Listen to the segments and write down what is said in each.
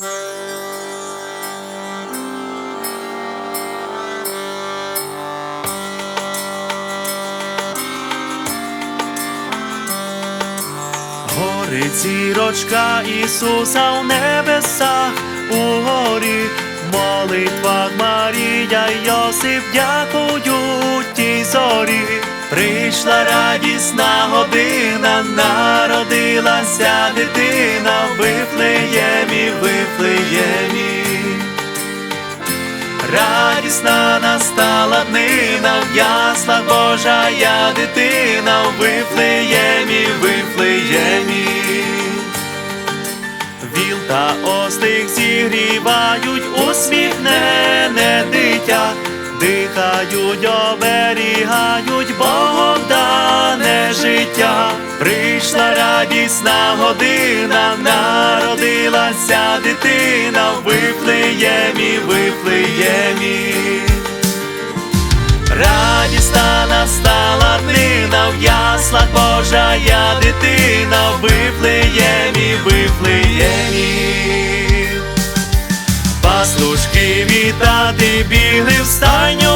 Горить зірочка Ісуса в небесах у горі, молитва Марія й Йосип дякую. Прийшла радісна година, народилася дитина Вифлеємі, Вифлеємі. Радісна настала днина, в яслах Божа я дитина, Вифлеємі, Вифлеємі. Віл та остих зігрівають усміхнене дитя, дихають, оберігають Богом дане життя. Прийшла радісна година, народилася дитина в Вифлеємі, Вифлеємі. Радісна настала днина, в яслах Божа я дитина, в Вифлеємі, Вифлеємі. Пастушки вітати бігли в стайню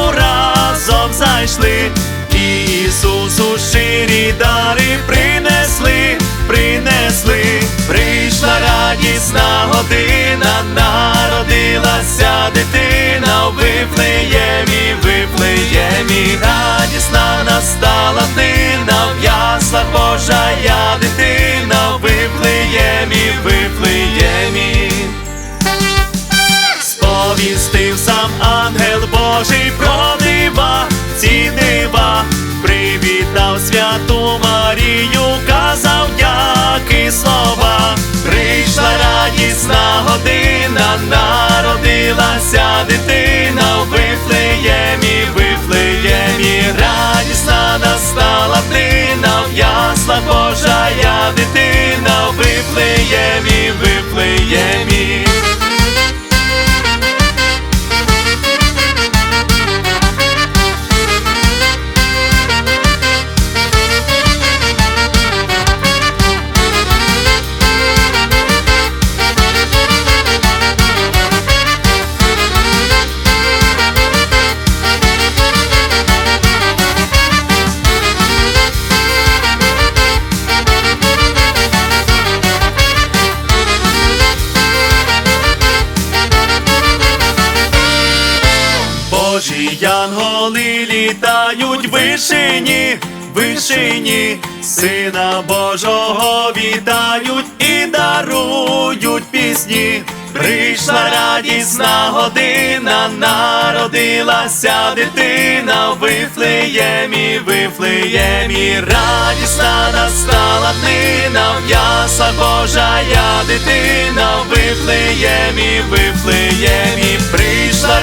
і Ісусу щирі дари принесли, принесли, прийшла радісна година, народилася дитина. В Вифлеємі, Вифлеємі, радісна настала днина, в яслах Божа я дитина. В Вифлеємі, Вифлеємі. Сповістив сам ангел Божий про святу Марію, казав дяки слова. Прийшла радісна година, янголи літають в вишині, вишині, Сина Божого вітають і дарують пісні. Прийшла радісна година, народилася дитина. Вифлеємі, Вифлеємі, радісна настала днина, в яслах Божа я дитина. Вифлеємі, Вифлеємі, прийшла